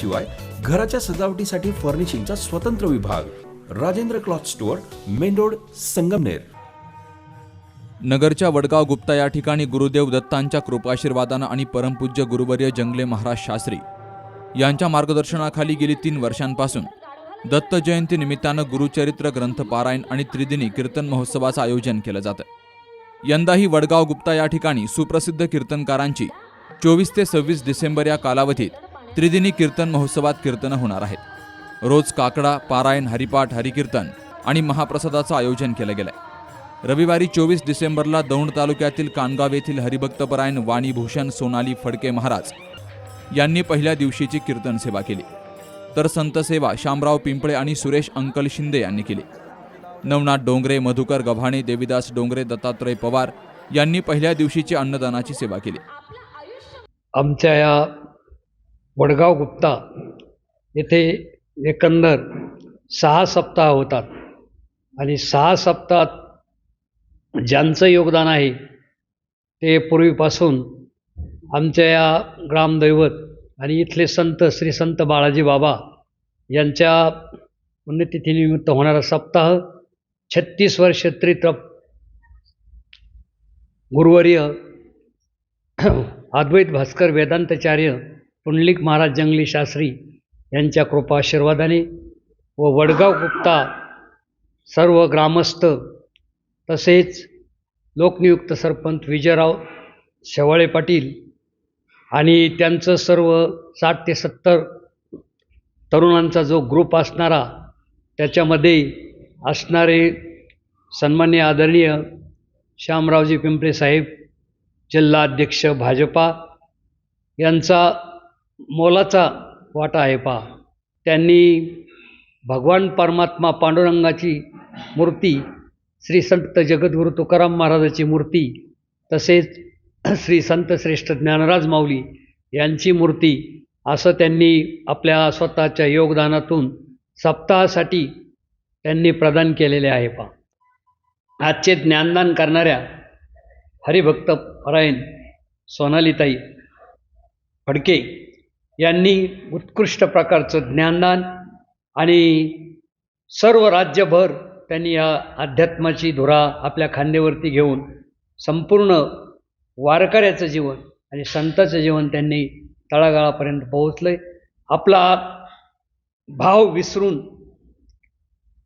शिवाय घराच्या सजावटीसाठी फर्निशिंगचा स्वतंत्र विभाग. Rajendra cloth store main road Sangamner. नगरच्या वडगाव गुप्ता या ठिकाणी गुरुदेव दत्तांच्या कृपाशीर्वादानं आणि परमपूज्य गुरुवर्य जंगले महाराज शास्त्री यांच्या मार्गदर्शनाखाली गेली तीन वर्षांपासून. दत्त जयंती निमित्तानं गुरुचरित्र ग्रंथ पारायण आणि त्रिदिनी कीर्तन महोत्सवाचं आयोजन केलं जातं. यंदाही वडगाव गुप्ता या ठिकाणी सुप्रसिद्ध कीर्तनकारांची चोवीस ते सव्वीस डिसेंबर या कालावधीत त्रिदिनी कीर्तन महोत्सवात कीर्तनं होणार आहेत. रोज काकडा पारायण हरिपाठ हरिकीर्तन आणि महाप्रसादाचं आयोजन केलं गेलंय. रविवारी चोवीस डिसेंबरला दौंड तालुक्यातील कानगाव येथील हरिभक्तपरायण वाणीभूषण सोनाली फडके महाराज यांनी पहिल्या दिवशीची कीर्तन सेवा केली. तर संत सेवा शामराव पिंपळे आणि सुरेश अंकल शिंदे यांनी केली. नवनाथ डोंगरे मधुकर गव्हाणे देविदास डोंगरे दत्तात्रय पवार यांनी पहिल्या दिवशीची अन्नदानाची सेवा केली. आमच्या या वडगाव गुप्ता. येथे एकंदर सहा सप्ताह होतात. आणि सहा सप्ताहात ज्यांचं योगदान आहे ते पूर्वीपासून आमच्या या ग्रामदैवत आणि इथले संत श्री संत बाळाजी बाबा यांच्या पुण्यतिथीनिमित्त होणारा सप्ताह छत्तीस वर्ष त्रितप गुरुवर्य अद्वैत भास्कर वेदांताचार्य पुंडलिक महाराज जंगली शास्त्री यांच्या कृपा आशीर्वादाने व वडगाव गुप्ता सर्व ग्रामस्थ तसेच लोकनियुक्त सरपंच विजयराव शेवाळे पाटील आणि त्यांचं सर्व साठ ते सत्तर तरुणांचा जो ग्रुप असणारा त्याच्यामध्ये असणारे सन्मान्य आदरणीय श्यामरावजी पिंपळे साहेब जिल्हा अध्यक्ष भाजपा यांचा मोलाचा वाटा आहे पा त्यांनी भगवान परमात्मा पांडुरंगाची मूर्ती श्री संत जगद्गुरू तुकाराम महाराजाची मूर्ती तसेच श्री संत श्रेष्ठ ज्ञानराज माऊली यांची मूर्ती असं त्यांनी आपल्या स्वतःच्या योगदानातून सप्ताहासाठी त्यांनी प्रदान केलेले आहे पा आजचे ज्ञानदान करणाऱ्या हरिभक्त परायण सोनालीताई फडके यांनी उत्कृष्ट प्रकारचं ज्ञानदान आणि सर्व राज्यभर त्यांनी या अध्यात्माची धुरा आपल्या खांद्यावरती घेऊन संपूर्ण वारकऱ्याचं जीवन आणि संताचं जीवन त्यांनी तळागाळापर्यंत पोहोचलं आहे आपला भाव विसरून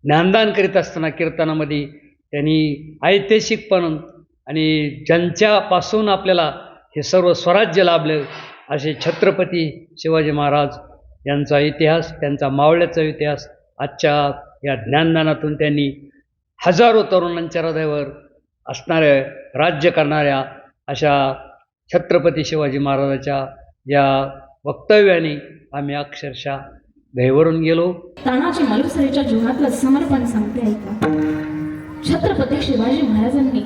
ज्ञानदान करीत असताना कीर्तनामध्ये त्यांनी ऐतिहासिकपण आणि ज्यांच्यापासून आपल्याला हे सर्व स्वराज्य लाभलं असे छत्रपती शिवाजी महाराज यांचा इतिहास त्यांचा मावळ्याचा इतिहास आजच्या या ज्ञानदानातून त्यांनी हजारो तरुणांच्या हृदयावर असणाऱ्या राज्य करणाऱ्या अशा छत्रपती शिवाजी महाराजाच्या या वक्तव्याने आम्ही अक्षरशः घैवरून गेलो. तानाजी मालुसरेच्या जीवनातलं समर्पण सांगते ऐका. छत्रपती शिवाजी महाराजांनी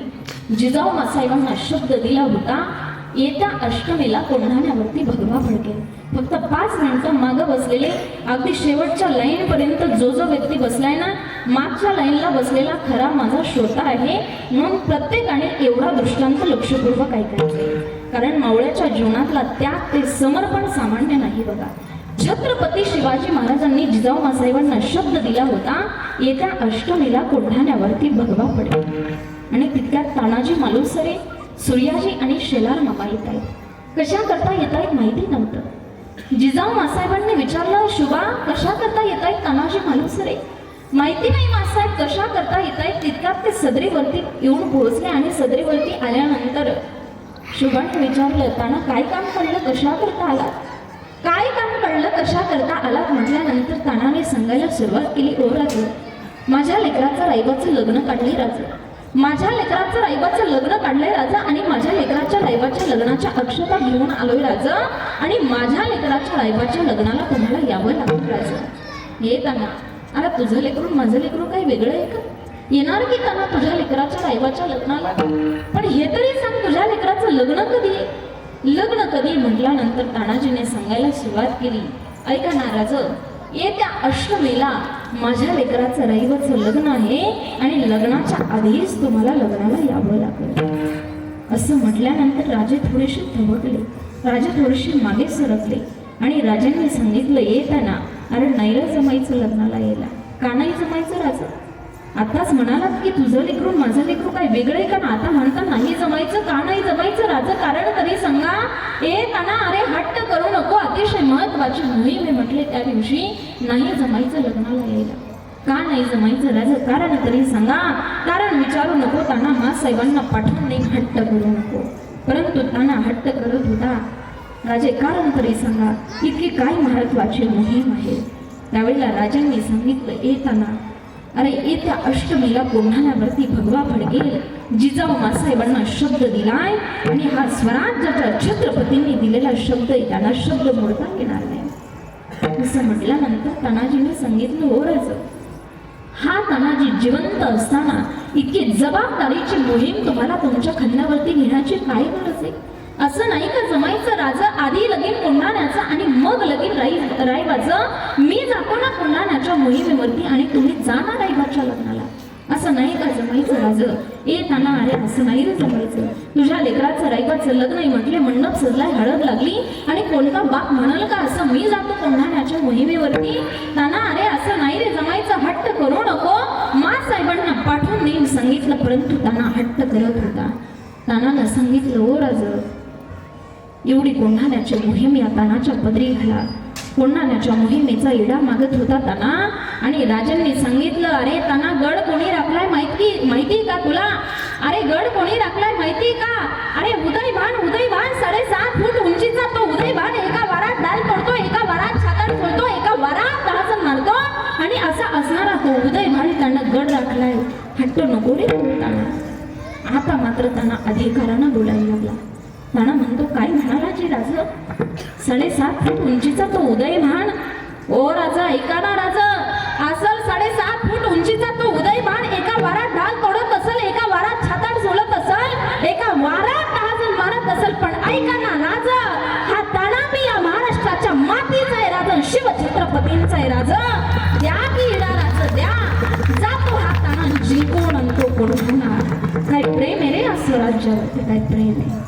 जिजाऊ मासाहेबांना शब्द दिला होता येत्या अष्टमीला कोंढाण्यावरती भगवा फडकेल फक्त पाच मिनिटं मागं बसलेले अगदी शेवटच्या लाईन पर्यंत जो जो व्यक्ती बसलाय ना मागच्या लाईनला बसलेला खरा माझा श्रोता आहे. म्हणून प्रत्येकाने एवढा दृष्टांत लक्षपूर्वक ऐकायचा. कारण मावळ्याच्या जीवनातला त्याग ते समर्पण सामान्य नाही बघा. छत्रपती शिवाजी महाराजांनी जिजाऊ मासाहेबांना शब्द दिला होता येत्या अष्टमीला कोढाण्यावरती भगवा पडेल. आणि तितक्यात तानाजी मालुसरे सूर्याजी आणि शेलार मामा येत आहेत कशा करता येत आहेत माहिती नव्हतं. जिजाऊ मासाहेबांनी विचारलं शुभा कशा करता येत आहेत तानाजी मालुसरे माहिती नाही मासाहेब कशा करता येत आहेत तितक्यात ते सदरीवरती येऊन पोहोचले आणि सदरीवरती आल्यानंतर शुभाने विचारलं ताना काय काम पडलं? कशा करता आलात? काय काम पडलं? कशा करता आलात? म्हटल्यानंतर तानाने सांगायला सुरुवात केली ओ राजू माझ्या लेकराचं रायबाचं लग्न काढले राजू. माझ्या लेकराचं रायबाचं लग्न काढलंय राजा आणि माझ्या लेकराच्या रायबाच्या लग्नाच्या अक्षता घेऊन आलोय राजा आणि माझ्या लेकराच्या रायबाच्या लग्नाला तुम्हाला यावं लागलं राजा. येताना अरे तुझं लेकरून माझं लेकरून काही वेगळं आहे का? येणार की त्यांना तुझ्या लेकराच्या रायबाच्या लग्नाला? पण हे तरी सांग तुझ्या लेकराचं लग्न कधी लग्न कधी म्हटल्यानंतर तानाजीने सांगायला सुरुवात केली. ऐका ना राज येत्या अष्टमीला माझ्या लेकराचं रैवाचं लग्न आहे आणि लग्नाच्या आधीच तुम्हाला लग्नाला यावं लागेल. असं म्हटल्यानंतर राजे थोडेसे थबकले राजे थोडेसे मागे सरकले आणि राजांनी सांगितलं येताना अरे नैरा जमाईचं जमायचं लग्नाला यायला. का नाही जमायचं राजा. आताच म्हणालात की तुझं लेकरून माझं लेकरू काय वेगळं आहे का? ना आता म्हणता नाही जमायचं का नाही जमायचं? राज कारण तरी सांगा. ए ताना अरे हट्ट करू नको. अतिशय महत्वाची मोहीम आहे म्हटले त्या दिवशी. नाही जमायचं लग्नाला यायला. का नाही जमायचं राज कारण तरी सांगा. कारण विचारू नको त्यांना मा साहेबांना पाठवून नाही हट्ट करू नको. परंतु त्यांना हट्ट करत होता. राजे कारण तरी सांगा. इतकी काय महत्वाची मोहीम आहे? त्यावेळेला राजांनी सांगितलं येताना अरे येत्या अष्टमीला कोंढाण्यावरती भगवा फडकेल जिजाऊ मासाहेबांना शब्द दिलाय आणि हा स्वराज्याच्या छत्रपतींनी दिलेला शब्द आहे. त्यांना शब्द मोडता येणार नाही. असं म्हटल्यानंतर तानाजीने सांगितलं हो राज हा तानाजी जिवंत असताना इतकी जबाबदारीची मोहीम तुम्हाला तुमच्या खांद्यावरती घेण्याची काय गरज आहे? असं नाही का जमायचं राजा आधी लगीन कोंढाण्याचं आणि मग लगीन राई रायबाचं? मी जातो ना कोंढाण्याच्या मोहिमेवरती आणि तुम्ही जाणार रायबाच्या लग्नाला. असं नाही का जमायचं राज? येताना अरे असं नाही रे जमायचं तुझ्या लेकराचं रायबाचं लग्न आहे म्हटले मंडप सजलाय हळद लागली आणि कोणता बाप म्हणाल का असं मी जातो कोंढाण्याच्या मोहिमेवरती? ताना अरे असं नाही रे जमायचं हट्ट करू नको. मा साहेबांना पाठवून देईन सांगितलं परंतु त्यांना हट्ट करत होता. तानानं सांगितलं ओ राज एवढी कोंढाण्याची मोहीम या तानाच्या पदरी घाला. कोंढाण्याच्या मोहिमेचा इडा मागत होता ताना. आणि राजांनी सांगितलं अरे ताना गड कोणी राखलाय माहिती माहिती का तुला? अरे गड कोणी राखलाय माहिती का? अरे उदयभान उदयभान साडेसात फूट उंचीचा तो उदयभान एका वारात डाल पडतो एका वारात छातर फोडतो एका वारात दहाजण मारतो आणि असा असणारा तो उदयभान त्यानं गड राखलाय. हट्ट नको रे ताना. आता मात्र त्यांना अधिकारानं बोलायला लागला. ताना म्हणतो काय राजाची राज. साडेसात फूट उंचीचा तो उदयभान ओ राजा ऐका ना राजा. असल साडेसात फूट उंचीचा तो उदयभान एका वारात ढाल तोडत असल एका वारात छाताड झोलत असल एका वारात दहा मारत असल. पण ऐका ना राजा हा ताना या महाराष्ट्राच्या मातीचा आहे राजा शिव छत्रपतींचा आहे राजा. द्या की इडा राजा द्या. जातो हा ताना जिंकून आणतो कोण काय प्रेम आहे रे असं राज्य काय प्रेम आहे?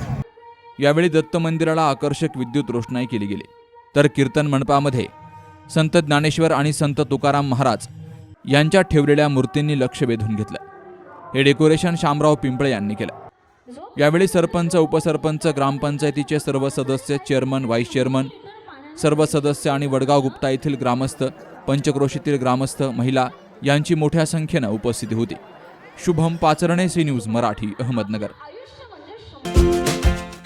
यावेळी दत्त मंदिराला आकर्षक विद्युत रोषणाई केली गेली. तर कीर्तन मंडपामध्ये संत ज्ञानेश्वर आणि संत तुकाराम महाराज यांच्या ठेवलेल्या मूर्तींनी लक्ष वेधून घेतलं. हे डेकोरेशन शामराव पिंपळे यांनी केलं. यावेळी सरपंच उपसरपंच ग्रामपंचायतीचे सर्व सदस्य चेअरमन व्हाईस चेअरमन सर्व सदस्य आणि वडगाव गुप्ता येथील ग्रामस्थ पंचक्रोशीतील ग्रामस्थ महिला यांची मोठ्या संख्येनं उपस्थिती होती. Shubham Pacharne C news Marathi Ahmednagar.